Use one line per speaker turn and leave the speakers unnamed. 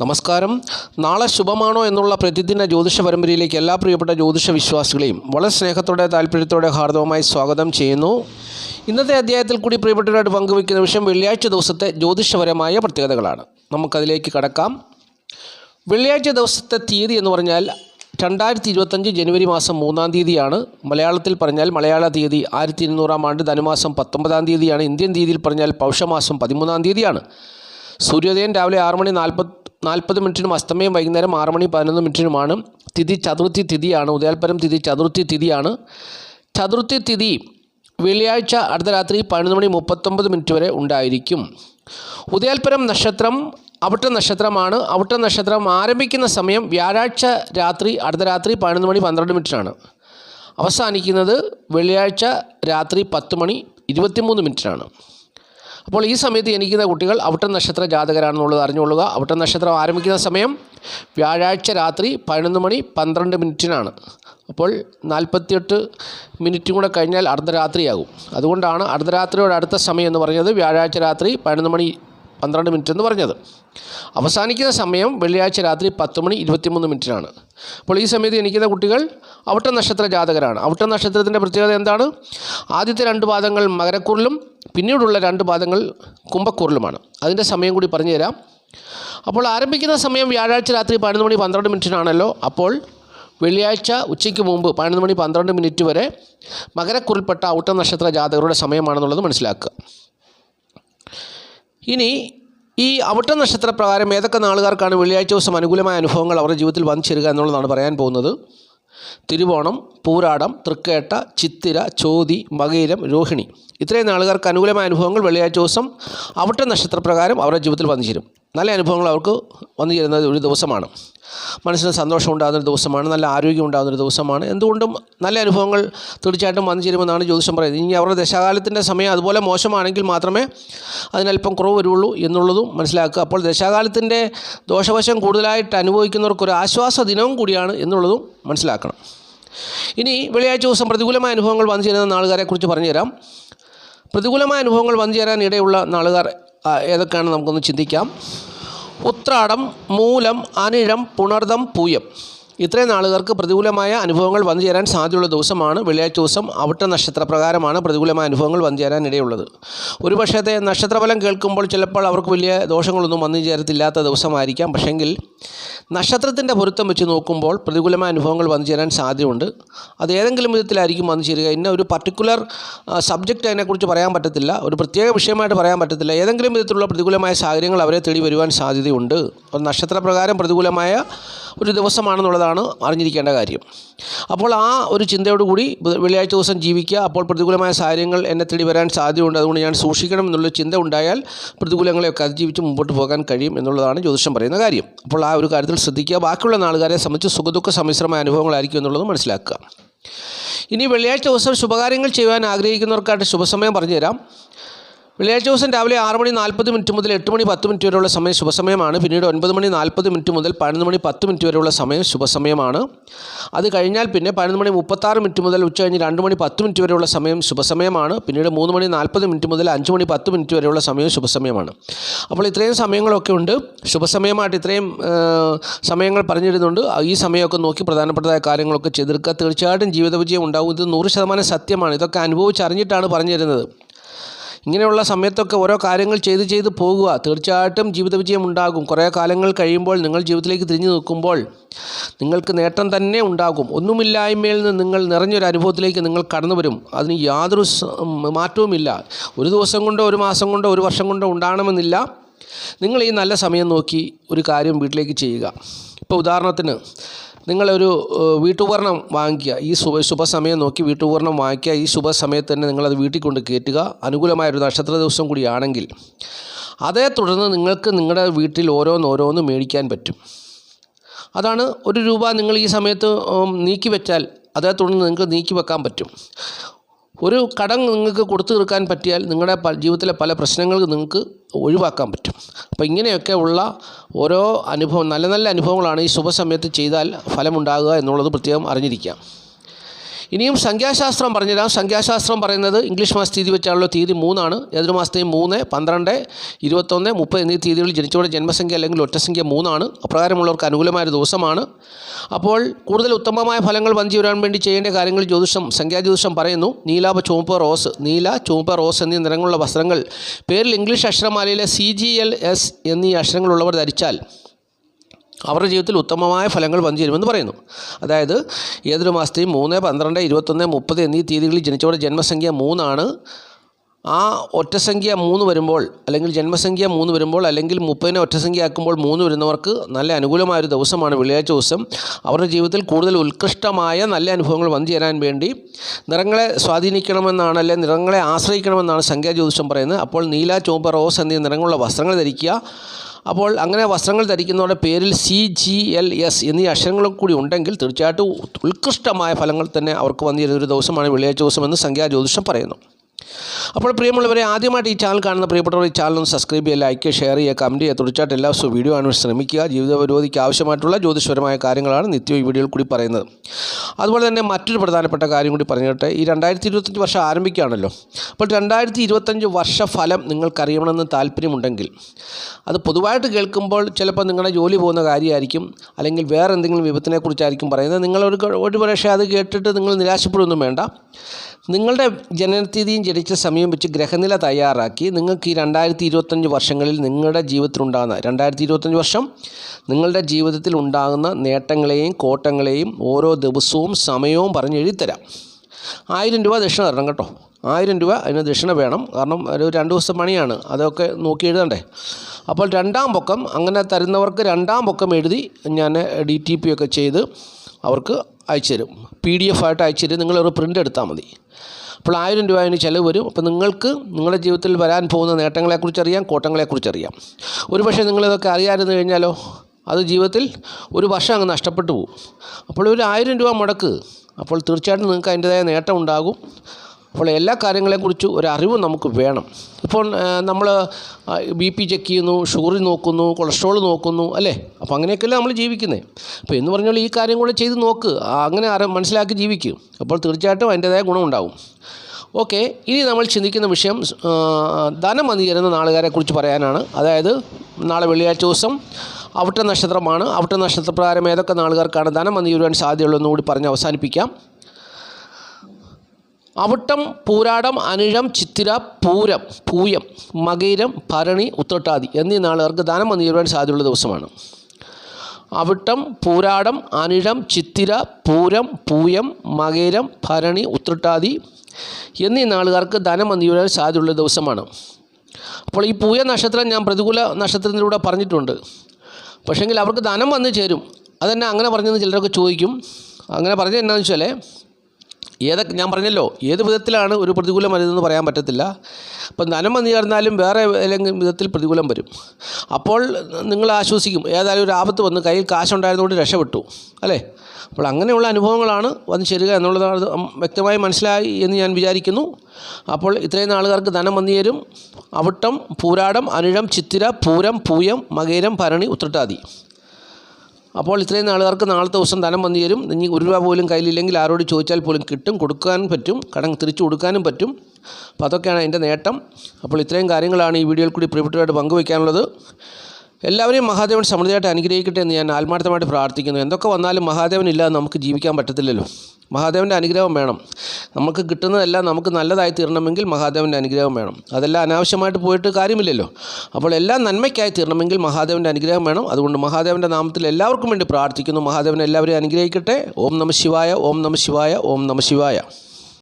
നമസ്കാരം. നാളെ ശുഭമാണോ എന്നുള്ള പ്രതിദിന ജ്യോതിഷ പരമ്പരയിലേക്ക് എല്ലാ പ്രിയപ്പെട്ട ജ്യോതിഷ വിശ്വാസികളെയും വളരെ സ്നേഹത്തോടെ താല്പര്യത്തോടെ ഹാർദവമായി സ്വാഗതം ചെയ്യുന്നു. ഇന്നത്തെ അധ്യായത്തിൽ കൂടി പ്രിയപ്പെട്ടവരായിട്ട് പങ്കുവയ്ക്കുന്ന വിഷയം വെള്ളിയാഴ്ച ദിവസത്തെ ജ്യോതിഷപരമായ പ്രത്യേകതകളാണ്. നമുക്കതിലേക്ക് കടക്കാം. വെള്ളിയാഴ്ച ദിവസത്തെ തീയതി എന്ന് പറഞ്ഞാൽ രണ്ടായിരത്തി ഇരുപത്തഞ്ച് ജനുവരി മാസം മൂന്നാം തീയതിയാണ്. മലയാളത്തിൽ പറഞ്ഞാൽ മലയാള തീയതി ആയിരത്തി ഇരുന്നൂറാം ആണ്ട് ധനുമാസം പത്തൊമ്പതാം തീയതിയാണ്. ഇന്ത്യൻ തീയതിയിൽ പറഞ്ഞാൽ പൗഷമാസം പതിമൂന്നാം തീയതിയാണ്. സൂര്യോദയം രാവിലെ ആറ് മണി നാൽപ്പത് നാൽപ്പത് മിനിറ്റിനും അസ്തമയം വൈകുന്നേരം ആറ് മണി പതിനൊന്ന് മിനിറ്റിനുമാണ് തിഥി ചതുർത്ഥി തിഥിയാണ്. ഉദയാൽപരം തിഥി ചതുർത്ഥി തിഥിയാണ്. ചതുർത്ഥി തിഥി വെള്ളിയാഴ്ച അർദ്ധരാത്രി പതിനൊന്ന് മണി മുപ്പത്തൊമ്പത് മിനിറ്റ് വരെ ഉണ്ടായിരിക്കും. ഉദയാൽപരം നക്ഷത്രം അവിട്ട നക്ഷത്രമാണ്. അവിട്ട നക്ഷത്രം ആരംഭിക്കുന്ന സമയം വ്യാഴാഴ്ച രാത്രി അർദ്ധരാത്രി പതിനൊന്ന് മണി പന്ത്രണ്ട് മിനിറ്റിനാണ്. അവസാനിക്കുന്നത് വെള്ളിയാഴ്ച രാത്രി പത്ത് മണി ഇരുപത്തിമൂന്ന് മിനിറ്റിനാണ്. അപ്പോൾ ഈ സമയത്ത് ജനിക്കുന്ന കുട്ടികൾ അവിട്ട നക്ഷത്ര ജാതകരാണെന്നുള്ളത് അറിഞ്ഞുകൊള്ളുക. അവിട്ട നക്ഷത്രം ആരംഭിക്കുന്ന സമയം വ്യാഴാഴ്ച രാത്രി പതിനൊന്ന് മണി പന്ത്രണ്ട് മിനിറ്റിനാണ്. അപ്പോൾ നാൽപ്പത്തിയെട്ട് മിനിറ്റും കൂടെ കഴിഞ്ഞാൽ അർദ്ധരാത്രിയാകും. അതുകൊണ്ടാണ് അർദ്ധരാത്രിയോട് അടുത്ത സമയം എന്ന് പറഞ്ഞത് വ്യാഴാഴ്ച രാത്രി പതിനൊന്ന് മണി പന്ത്രണ്ട് മിനിറ്റ് എന്ന് പറഞ്ഞത്. അവസാനിക്കുന്ന സമയം വെള്ളിയാഴ്ച രാത്രി പത്ത് മണി ഇരുപത്തിമൂന്ന് മിനിറ്റിനാണ്. അപ്പോൾ ഈ സമയത്ത് എനിക്കുന്ന കുട്ടികൾ അവിട്ട നക്ഷത്ര ജാതകരാണ്. അവിട്ട നക്ഷത്രത്തിന്റെ പ്രത്യേകത എന്താണ്? ആദ്യത്തെ രണ്ട് പാദങ്ങൾ മകരക്കുറിലും പിന്നീടുള്ള രണ്ട് പാദങ്ങൾ കുംഭക്കുറിലുമാണ് അതിന്റെ സമയം കൂടി പറഞ്ഞു തരാം അപ്പോൾ ആരംഭിക്കുന്ന സമയം വ്യാഴാഴ്ച രാത്രി പതിനൊന്ന് മണി പന്ത്രണ്ട് മിനിറ്റിനാണല്ലോ. അപ്പോൾ വെള്ളിയാഴ്ച ഉച്ചയ്ക്ക് മുമ്പ് പതിനൊന്ന് മണി പന്ത്രണ്ട് മിനിറ്റ് വരെ മകരക്കുറിൽപ്പെട്ട ഔട്ട നക്ഷത്ര ജാതകരുടെ സമയമാണെന്നുള്ളത് മനസ്സിലാക്കുക. ഇനി ഈ അവിട്ട നക്ഷത്രപ്രകാരം ഏതൊക്കെ നാളുകാർക്കാണ് വെള്ളിയാഴ്ച ദിവസം അനുകൂലമായ അനുഭവങ്ങൾ അവരുടെ ജീവിതത്തിൽ വന്നു ചേരുക എന്നുള്ളതാണ് പറയാൻ പോകുന്നത്. തിരുവോണം പൂരാടം തൃക്കേട്ട ചിത്തിര ചോതി മകയിരം രോഹിണി. ഇത്രയും നാളുകാർക്ക് അനുകൂലമായ അനുഭവങ്ങൾ വെള്ളിയാഴ്ച ദിവസം അവിട്ട നക്ഷത്രപ്രകാരം അവരുടെ ജീവിതത്തിൽ വന്നു ചേരും നല്ല അനുഭവങ്ങൾ അവർക്ക് വന്നു ചേരുന്ന ഒരു ദിവസമാണ്. മനസ്സിന് സന്തോഷം ഉണ്ടാകുന്നൊരു ദിവസമാണ് നല്ല ആരോഗ്യം ഉണ്ടാകുന്നൊരു ദിവസമാണ്. എന്തുകൊണ്ടും നല്ല അനുഭവങ്ങൾ തീർച്ചയായിട്ടും വന്നു ചേരുമെന്നാണ് ജ്യോതിഷം പറയുന്നത്. ഇനി അവരുടെ ദശാകാലത്തിന്റെ സമയം അതുപോലെ മോശമാണെങ്കിൽ മാത്രമേ അതിനല്പം കുറവ് വരുള്ളൂ എന്നുള്ളതും മനസ്സിലാക്കുക. അപ്പോൾ ദശാകാലത്തിന്റെ ദോഷവശം കൂടുതലായിട്ട് അനുഭവിക്കുന്നവർക്കൊരു ആശ്വാസ ദിനവും കൂടിയാണ് എന്നുള്ളതും മനസ്സിലാക്കണം. ഇനി വെള്ളിയാഴ്ച ദിവസം പ്രതികൂലമായ അനുഭവങ്ങൾ വന്നു ചേരുന്ന നാളുകാരെക്കുറിച്ച് പറഞ്ഞുതരാം. പ്രതികൂലമായ അനുഭവങ്ങൾ വന്നു ചേരാൻ ഇടയുള്ള നാളുകാർ ഏതൊക്കെയാണ് നമുക്കൊന്ന് ചിന്തിക്കാം. ഉത്രാടം മൂലം അനിഴം പുണർദം പൂയം. ഇത്രയും നാളുകാർക്ക് പ്രതികൂലമായ അനുഭവങ്ങൾ വന്നു ചേരാൻ സാധ്യതയുള്ള ദിവസമാണ് വെള്ളിയാഴ്ച ദിവസം. അവിട്ട നക്ഷത്രപ്രകാരമാണ് പ്രതികൂലമായ അനുഭവങ്ങൾ വന്നു ചേരാൻ ഇടയുള്ളത് ഒരു പക്ഷേ നക്ഷത്രഫലം കേൾക്കുമ്പോൾ ചിലപ്പോൾ അവർക്ക് വലിയ ദോഷങ്ങളൊന്നും വന്നു ചേരത്തില്ലാത്ത ദിവസമായിരിക്കാം. പക്ഷെങ്കിൽ നക്ഷത്രത്തിന്റെ പൊരുത്തം വെച്ച് നോക്കുമ്പോൾ പ്രതികൂലമായ അനുഭവങ്ങൾ വന്നു ചേരാൻ സാധ്യതയുണ്ട്. അത് ഏതെങ്കിലും വിധത്തിലായിരിക്കും വന്നു ചേരുക. ഇന്ന ഒരു പർട്ടിക്കുലർ സബ്ജക്റ്റ് അതിനെക്കുറിച്ച് പറയാൻ പറ്റത്തില്ല. ഒരു പ്രത്യേക വിഷയമായിട്ട് പറയാൻ പറ്റത്തില്ല. ഏതെങ്കിലും വിധത്തിലുള്ള പ്രതികൂലമായ സാഹചര്യങ്ങൾ അവരെ തേടി വരുവാൻ സാധ്യതയുണ്ട്. ഒരു നക്ഷത്രപ്രകാരം പ്രതികൂലമായ ഒരു ദിവസമാണെന്നുള്ളതാണ് അറിഞ്ഞിരിക്കേണ്ട കാര്യം. അപ്പോൾ ആ ഒരു ചിന്തയോടുകൂടി വെള്ളിയാഴ്ച ദിവസം ജീവിക്കുക. അപ്പോൾ പ്രതികൂലമായ സാഹചര്യങ്ങൾ എന്നെ തേടി വരാൻ സാധ്യതയുണ്ട്. അതുകൊണ്ട് ഞാൻ സൂക്ഷിക്കണം എന്നുള്ള ചിന്ത ഉണ്ടായാൽ പ്രതികൂലങ്ങളെയൊക്കെ അതിജീവിച്ച് മുമ്പോട്ട് പോകാൻ കഴിയും എന്നുള്ളതാണ് ജ്യോതിഷം പറയുന്ന കാര്യം. അപ്പോൾ ആ ഒരു കാര്യത്തിൽ ശ്രദ്ധിക്കുക. ബാക്കിയുള്ള നാളുകാരെ സംബന്ധിച്ച് സുഖദുഃഖ സമ്മിശ്രമായ അനുഭവങ്ങളായിരിക്കും എന്നുള്ളത് മനസ്സിലാക്കുക. ഇനി വെള്ളിയാഴ്ച ദിവസം ശുഭകാര്യങ്ങൾ ചെയ്യുവാൻ ആഗ്രഹിക്കുന്നവർക്കായിട്ട് ശുഭസമയം പറഞ്ഞുതരാം. വെള്ളിയാഴ്ച ദിവസം രാവിലെ ആറ് മണി നാൽപ്പത് മിനിറ്റ് മുതൽ എട്ട് മണി പത്ത് മിനിറ്റ് വരെയുള്ള സമയം ശുഭസമയമാണ്. പിന്നീട് ഒൻപത് മണി നാൽപ്പത് മിനിറ്റ് മുതൽ പതിനൊന്ന് മണി പത്ത് മിനിറ്റ് വരെയുള്ള സമയം ശുഭസമയമാണ്. അത് കഴിഞ്ഞാൽ പിന്നെ പതിനൊന്ന് മണി മുപ്പത്താറ് മിനിറ്റ് മുതൽ ഉച്ച കഴിഞ്ഞ് രണ്ട് മണി പത്ത് മിനിറ്റ് വരെയുള്ള സമയം ശുഭസമയമാണ്. പിന്നീട് മൂന്ന് മണി നാൽപ്പത് മിനിറ്റ് മുതൽ അഞ്ച് മണി പത്ത് മിനിറ്റ് വരെയുള്ള സമയം ശുഭസമയമാണ്. അപ്പോൾ ഇത്രയും സമയങ്ങളൊക്കെ ഉണ്ട്. ശുഭസമയമായിട്ട് ഇത്രയും സമയങ്ങൾ പറഞ്ഞിരുന്നുണ്ട്. ഈ സമയമൊക്കെ നോക്കി പ്രധാനപ്പെട്ടതായ കാര്യങ്ങളൊക്കെ ചെയ്തെടുക്കുക തീർച്ചയായിട്ടും ജീവിത വിജയം ഉണ്ടാവും. ഇത് നൂറ് ശതമാനം സത്യമാണ്. ഇതൊക്കെ അനുഭവിച്ചറിഞ്ഞിട്ടാണ് പറഞ്ഞു തരുന്നത് ഇങ്ങനെയുള്ള സമയത്തൊക്കെ ഓരോ കാര്യങ്ങൾ ചെയ്ത് ചെയ്ത് പോകുക. തീർച്ചയായിട്ടും ജീവിത വിജയം ഉണ്ടാകും. കുറേ കാലങ്ങൾ കഴിയുമ്പോൾ നിങ്ങൾ ജീവിതത്തിലേക്ക് തിരിഞ്ഞു നോക്കുമ്പോൾ നിങ്ങൾക്ക് നേട്ടം തന്നെ ഉണ്ടാകും. ഒന്നുമില്ലായ്മയിൽ നിന്ന് നിങ്ങൾ നിറഞ്ഞൊരു അനുഭവത്തിലേക്ക് നിങ്ങൾ കടന്നു വരും അതിന് യാതൊരു മാറ്റവുമില്ല. ഒരു ദിവസം കൊണ്ടോ ഒരു മാസം കൊണ്ടോ ഒരു വർഷം കൊണ്ടോ ഉണ്ടാകണമെന്നില്ല. നിങ്ങൾ ഈ നല്ല സമയം നോക്കി ഒരു കാര്യം വീട്ടിലേക്ക് ചെയ്യുക. ഇപ്പോൾ ഉദാഹരണത്തിന് നിങ്ങളൊരു വീട്ടുപകരണം വാങ്ങിക്കുക. ഈ ശുഭ ശുഭസമയം നോക്കി വീട്ടുപകരണം വാങ്ങിക്കുക. ഈ ശുഭസമയത്ത് തന്നെ നിങ്ങളത് വീട്ടിൽ കൊണ്ട് കയറ്റുക. അനുകൂലമായൊരു നക്ഷത്ര ദിവസം കൂടിയാണെങ്കിൽ അതേ തുടർന്ന് നിങ്ങൾക്ക് നിങ്ങളുടെ വീട്ടിൽ ഓരോന്ന് ഓരോന്ന് മേടിക്കാൻ പറ്റും. അതാണ് ഒരു രൂപ നിങ്ങൾ ഈ സമയത്ത് നീക്കി വെച്ചാൽ അതേ തുടർന്ന് നിങ്ങൾക്ക് നീക്കി വെക്കാൻ പറ്റും. ഒരു കടം നിങ്ങൾക്ക് കൊടുത്തു തീർക്കാൻ പറ്റിയാൽ നിങ്ങളുടെ ജീവിതത്തിലെ പല പ്രശ്നങ്ങൾക്ക് നിങ്ങൾക്ക് ഒഴിവാക്കാൻ പറ്റും. അപ്പോൾ ഇങ്ങനെയൊക്കെ ഉള്ള ഓരോ അനുഭവം നല്ല നല്ല അനുഭവങ്ങളാണ് ഈ ശുഭസമയത്ത് ചെയ്താൽ ഫലമുണ്ടാകുക എന്നുള്ളത് പ്രത്യേകം അറിഞ്ഞിരിക്കാം ഇനിയും സംഖ്യാശാസ്ത്രം പറഞ്ഞുതരാം. സംഖ്യാശാസ്ത്രം പറയുന്നത് ഇംഗ്ലീഷ് മാസ തീയതി വെച്ചാണല്ലോ തീയതി മൂന്നാണ്. ഏതൊരു മാസത്തെയും മൂന്ന് പന്ത്രണ്ട് ഇരുപത്തൊന്ന് മുപ്പത് എന്നീ തീയതികളിൽ ജനിച്ചവരുടെ ജന്മസംഖ്യ അല്ലെങ്കിൽ ഒറ്റസംഖ്യ മൂന്നാണ്. അപ്രകാരമുള്ളവർക്ക് അനുകൂലമായ ദിവസമാണ്. അപ്പോൾ കൂടുതൽ ഉത്തമമായ ഫലങ്ങൾ വഞ്ചി വരാൻ വേണ്ടി ചെയ്യേണ്ട കാര്യങ്ങൾ ജ്യോതിഷം സംഖ്യാജ്യോതിഷം പറയുന്നു. നീലാപ ചുവപ്പ് റോസ്. നീല ചുവപ്പ് റോസ് എന്നീ നിറങ്ങളുള്ള വസ്ത്രങ്ങൾ പേരിൽ ഇംഗ്ലീഷ് അക്ഷരമാലയിലെ സി ജി എൽ എസ് എന്നീ അക്ഷരങ്ങളുള്ളവർ ധരിച്ചാൽ അവരുടെ ജീവിതത്തിൽ ഉത്തമമായ ഫലങ്ങൾ വന്നു ചേരുമെന്ന് പറയുന്നു. അതായത് ഏതൊരു മാസത്തെയും മൂന്ന് പന്ത്രണ്ട് ഇരുപത്തൊന്ന് മുപ്പത് എന്നീ തീയതികളിൽ ജനിച്ചവരുടെ ജന്മസംഖ്യ മൂന്നാണ്. ആ ഒറ്റസംഖ്യ മൂന്ന് വരുമ്പോൾ അല്ലെങ്കിൽ ജന്മസംഖ്യ മൂന്ന് വരുമ്പോൾ അല്ലെങ്കിൽ മുപ്പതിനെ ഒറ്റസംഖ്യ ആക്കുമ്പോൾ മൂന്ന് വരുന്നവർക്ക് നല്ല അനുകൂലമായ ഒരു ദിവസമാണ് വെള്ളിയാഴ്ച ദിവസം. അവരുടെ ജീവിതത്തിൽ കൂടുതൽ ഉത്കൃഷ്ടമായ നല്ല അനുഭവങ്ങൾ വന്നു ചേരാൻ വേണ്ടി നിറങ്ങളെ സ്വാധീനിക്കണമെന്നാണ് അല്ലെങ്കിൽ നിറങ്ങളെ ആശ്രയിക്കണമെന്നാണ് സംഖ്യാ ജ്യോതിഷം പറയുന്നത്. അപ്പോൾ നീല ചുവപ്പ് റോസ് എന്നീ നിറങ്ങളുള്ള വസ്ത്രങ്ങൾ ധരിക്കുക അപ്പോൾ അങ്ങനെ വസ്ത്രങ്ങൾ ധരിക്കുന്നവരുടെ പേരിൽ സി ജി എൽ എസ് എന്നീ അക്ഷരങ്ങളും കൂടി ഉണ്ടെങ്കിൽ തീർച്ചയായിട്ടും ഉത്കൃഷ്ടമായ ഫലങ്ങൾ തന്നെ അവർക്ക് വന്നിരുന്ന ഒരു ദിവസമാണ് വെള്ളിയാഴ്ച ദിവസമെന്ന് സംഖ്യാ ജ്യോതിഷം പറയുന്നു. അപ്പോൾ പ്രിയമുള്ളവരെ ആദ്യമായിട്ട് ഈ ചാനൽ കാണുന്ന പ്രിയപ്പെട്ടവർ ഈ ചാനൽ സബ്സ്ക്രൈബ് ചെയ്യുക ലൈക്ക് ഷെയർ ചെയ്യുക കമന്റ് ചെയ്യുക. തീർച്ചയായിട്ടും എല്ലാ ദിവസവും വീഡിയോ കാണാൻ ശ്രമിക്കുക. ജീവിത പുരോഗതിക്ക് ആവശ്യമായിട്ടുള്ള ജ്യോതിഷപരമായ കാര്യങ്ങളാണ് നിത്യവും ഈ വീഡിയോയിൽ കൂടി പറയുന്നത്. അതുപോലെ തന്നെ മറ്റൊരു പ്രധാനപ്പെട്ട കാര്യം കൂടി പറഞ്ഞിട്ട് ഈ രണ്ടായിരത്തി ഇരുപത്തഞ്ച് വർഷം ആരംഭിക്കുകയാണല്ലോ. അപ്പോൾ രണ്ടായിരത്തി ഇരുപത്തഞ്ച് വർഷ ഫലം നിങ്ങൾക്കറിയണമെന്ന് താല്പര്യമുണ്ടെങ്കിൽ അത് പൊതുവായിട്ട് കേൾക്കുമ്പോൾ ചിലപ്പോൾ നിങ്ങളുടെ ജോലി പോകുന്ന കാര്യമായിരിക്കും അല്ലെങ്കിൽ വേറെ എന്തെങ്കിലും വിപത്തിനെക്കുറിച്ചായിരിക്കും പറയുന്നത്. നിങ്ങളൊരു ഒരു പക്ഷേ അത് കേട്ടിട്ട് നിങ്ങൾ നിരാശപ്പെടുകയൊന്നും വേണ്ട. നിങ്ങളുടെ ജനനത്തീയതിയും ജനിച്ച സമയം വെച്ച് ഗ്രഹനില തയ്യാറാക്കി നിങ്ങൾക്ക് ഈ രണ്ടായിരത്തി ഇരുപത്തഞ്ച് വർഷങ്ങളിൽ നിങ്ങളുടെ ജീവിതത്തിലുണ്ടാകുന്ന രണ്ടായിരത്തി ഇരുപത്തഞ്ച് വർഷം നിങ്ങളുടെ ജീവിതത്തിൽ ഉണ്ടാകുന്ന നേട്ടങ്ങളെയും കോട്ടങ്ങളെയും ഓരോ ദിവസവും സമയവും പറഞ്ഞ് എഴുതിത്തരാം. ആയിരം രൂപ ദക്ഷിണ തരണം കേട്ടോ. ആയിരം രൂപ അതിന് ദക്ഷിണ വേണം. കാരണം ഒരു രണ്ട് ദിവസം പണിയാണ്. അതൊക്കെ നോക്കി എഴുതണ്ടേ? അപ്പോൾ രണ്ടാം പൊക്കം അങ്ങനെ തരുന്നവർക്ക് രണ്ടാം പൊക്കം എഴുതി ഞാൻ ഡി ടി പി ഒക്കെ ചെയ്ത് അവർക്ക് അയച്ചു തരും പി ഡി എഫ് ആയിട്ട് അയച്ചു തരും നിങ്ങളൊരു പ്രിന്റ് എടുത്താൽ മതി. അപ്പോൾ ആയിരം രൂപ അതിന് ചിലവ് വരും. അപ്പോൾ നിങ്ങൾക്ക് നിങ്ങളുടെ ജീവിതത്തിൽ വരാൻ പോകുന്ന നേട്ടങ്ങളെക്കുറിച്ച് അറിയാം കോട്ടങ്ങളെക്കുറിച്ച് അറിയാം. ഒരു പക്ഷേ നിങ്ങളിതൊക്കെ അറിയാമായിരുന്നു കഴിഞ്ഞാലോ അത് ജീവിതത്തിൽ ഒരു വർഷം അങ്ങ് നഷ്ടപ്പെട്ടു പോകും. അപ്പോൾ ഒരു ആയിരം രൂപ മുടക്ക്. അപ്പോൾ തീർച്ചയായിട്ടും നിങ്ങൾക്ക് അതിന്റെതായ നേട്ടം ഉണ്ടാകും. അപ്പോൾ എല്ലാ കാര്യങ്ങളെക്കുറിച്ചും ഒരു അറിവ് നമുക്ക് വേണം. ഇപ്പോൾ നമ്മൾ ബി പി ചെക്ക് ചെയ്യുന്നു ഷുഗർ നോക്കുന്നു കൊളസ്ട്രോൾ നോക്കുന്നു അല്ലേ? അപ്പോൾ അങ്ങനെയൊക്കെയല്ലേ നമ്മൾ ജീവിക്കുന്നത് അപ്പോൾ എന്ന് പറഞ്ഞാൽ ഈ കാര്യം കൂടെ ചെയ്ത് നോക്ക്. അങ്ങനെ അറി മനസ്സിലാക്കി ജീവിക്കും. അപ്പോൾ തീർച്ചയായിട്ടും അതിന്റെതായ ഗുണമുണ്ടാവും. ഓക്കെ ഇനി നമ്മൾ ചിന്തിക്കുന്ന വിഷയം ധനം ചേരുന്ന നാളുകാരെക്കുറിച്ച് പറയാനാണ്. അതായത് നാളെ വെള്ളിയാഴ്ച ദിവസം അവിട്ട നക്ഷത്രമാണ്. അവിട്ട നക്ഷത്രപ്രകാരം ഏതൊക്കെ നാളുകാർക്കാണ് ധനം ചേരുവാൻ സാധ്യതയുള്ളതെന്ന് കൂടി പറഞ്ഞ് അവസാനിപ്പിക്കാം. അവിട്ടം പൂരാടം അനിഴം ചിത്തിര പൂരം പൂയം മകയിരം ഭരണി ഉത്രട്ടാതി എന്നീ നാളുകാർക്ക് ദാനം വന്നു ചേരുവാൻ സാധ്യതയുള്ള ദിവസമാണ്. അവിട്ടം പൂരാടം അനിഴം ചിത്തിര പൂരം പൂയം മകേരം ഭരണി ഉത്രട്ടാതി എന്നീ നാളുകാർക്ക് ധനം വന്നു ചേരുവാൻ സാധ്യതയുള്ള ദിവസമാണ്. അപ്പോൾ ഈ പൂയ നക്ഷത്രം ഞാൻ പ്രതികൂല നക്ഷത്രത്തിലൂടെ പറഞ്ഞിട്ടുണ്ട്. പക്ഷേങ്കിൽ അവർക്ക് ധനം വന്നു ചേരും. അതെന്നെ അങ്ങനെ പറഞ്ഞെന്ന് ചിലരൊക്കെ ചോദിക്കും. അങ്ങനെ പറഞ്ഞത് എന്നാന്ന് വെച്ചാൽ ഏതൊക്കെ ഞാൻ പറഞ്ഞല്ലോ ഏത് വിധത്തിലാണ് ഒരു പ്രതികൂലം വരുന്നതെന്ന് പറയാൻ പറ്റത്തില്ല. അപ്പം ധനം വന്നു ചേർന്നാലും വേറെ ഏതെങ്കിലും വിധത്തിൽ പ്രതികൂലം വരും. അപ്പോൾ നിങ്ങൾ ആശ്വസിക്കും ഏതായാലും ഒരു ആപത്ത് വന്ന് കയ്യിൽ കാശുണ്ടായിരുന്നുകൊണ്ട് രക്ഷപ്പെട്ടു അല്ലേ? അപ്പോൾ അങ്ങനെയുള്ള അനുഭവങ്ങളാണ് വന്നു ചേരുക എന്നുള്ളതാണ് വ്യക്തമായി മനസ്സിലായി എന്ന് ഞാൻ വിചാരിക്കുന്നു. അപ്പോൾ ഇത്രയും നാളുകാർക്ക് ധനം വന്നു ചേരും. അവിട്ടം പൂരാടം അനിഴം ചിത്തിര പൂരം പൂയം മകേരം ഭരണി ഉത്രട്ടാതി. അപ്പോൾ ഇത്രയും നാളുകാർക്ക് നാളത്തെ ദിവസം ധനം വന്നു തരും ഇനി ഒരു രൂപ പോലും കയ്യിലില്ലെങ്കിൽ ആരോട് ചോദിച്ചാൽ പോലും കിട്ടും കൊടുക്കാനും പറ്റും കടം തിരിച്ചു കൊടുക്കാനും പറ്റും. അപ്പോൾ അതൊക്കെയാണ് അതിന്റെ നേട്ടം. അപ്പോൾ ഇത്രയും കാര്യങ്ങളാണ് ഈ വീഡിയോയിൽ കൂടി പ്രിയപ്പെട്ടവരായിട്ട് പങ്കുവയ്ക്കാനുള്ളത്. എല്ലാവരെയും മഹാദേവൻ സമൃദ്ധിയായിട്ട് അനുഗ്രഹിക്കട്ടെ എന്ന് ഞാൻ ആത്മാർത്ഥമായിട്ട് പ്രാർത്ഥിക്കുന്നു. എന്തൊക്കെ വന്നാലും മഹാദേവൻ ഇല്ലാതെ നമുക്ക് ജീവിക്കാൻ പറ്റത്തില്ലല്ലോ. മഹാദേവന്റെ അനുഗ്രഹം വേണം. നമുക്ക് കിട്ടുന്നതെല്ലാം നമുക്ക് നല്ലതായി തീരണമെങ്കിൽ മഹാദേവന്റെ അനുഗ്രഹം വേണം. അതെല്ലാം അനാവശ്യമായിട്ട് പോയിട്ട് കാര്യമില്ലല്ലോ. അപ്പോൾ എല്ലാം നന്മയ്ക്കായി തീരണമെങ്കിൽ മഹാദേവന്റെ അനുഗ്രഹം വേണം. അതുകൊണ്ട് മഹാദേവന്റെ നാമത്തിൽ എല്ലാവർക്കും വേണ്ടി പ്രാർത്ഥിക്കുന്നു. മഹാദേവൻ എല്ലാവരെയും അനുഗ്രഹിക്കട്ടെ. ഓം നമ ശിവായ ഓം നമ ശിവായ ഓം നമ ശിവായ.